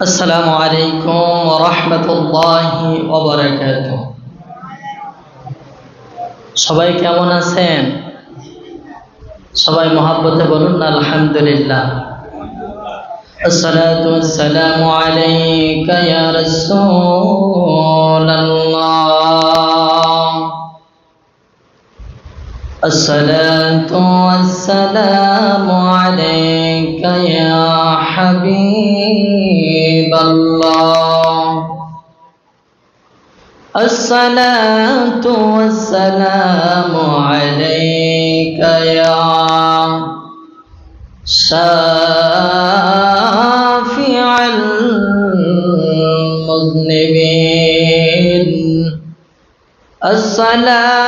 আসসালামু আলাইকুম রহমতুল্লাহি ওবরাকাত সবাই কেমন আছেন সবাই মহাব্বতে বলুন আলহামদুলিল্লাহ الصلاة والسلام عليك يا رسول الله الصلاة والسلام عليك يا حبيب الله. الصلاة والسلام عليك يا شافع المذنبين. الصلاة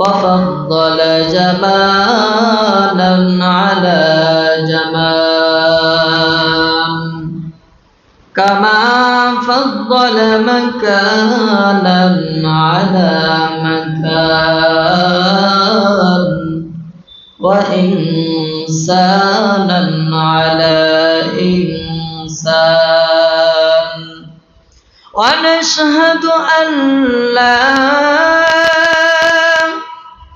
وفضل جمالا على جمال. كما فضل مكانا على مكان. وإنسانا على إنسان. ونشهد أن لا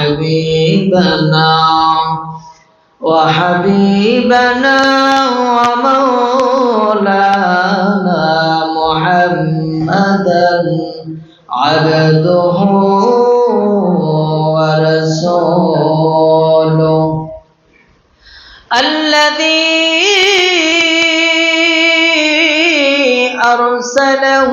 وحبيبنا وحبيبنا ومولانا محمدا عبده ورسوله. الذي أرسله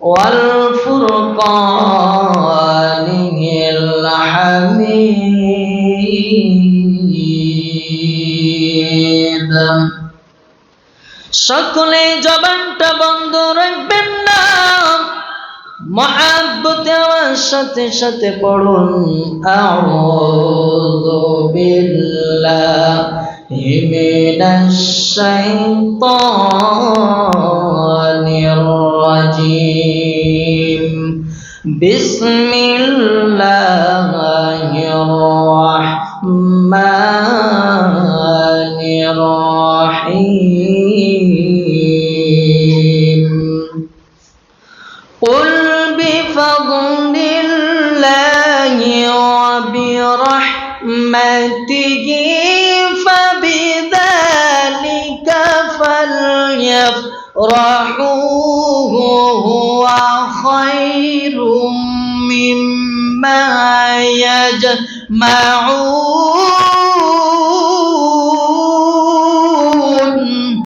والفرقانه الحميد সকলে জবানটা বন্ধ রাখবেন না মহাব্বতে আমার সাথে সাথে পড়ুন আউযু বিল্লাহি মিনাশ শাইতানির بسم الله الرحمن الرحيم. قل بفضل الله وبرحمته فبذلك فليفرح مما يجمعون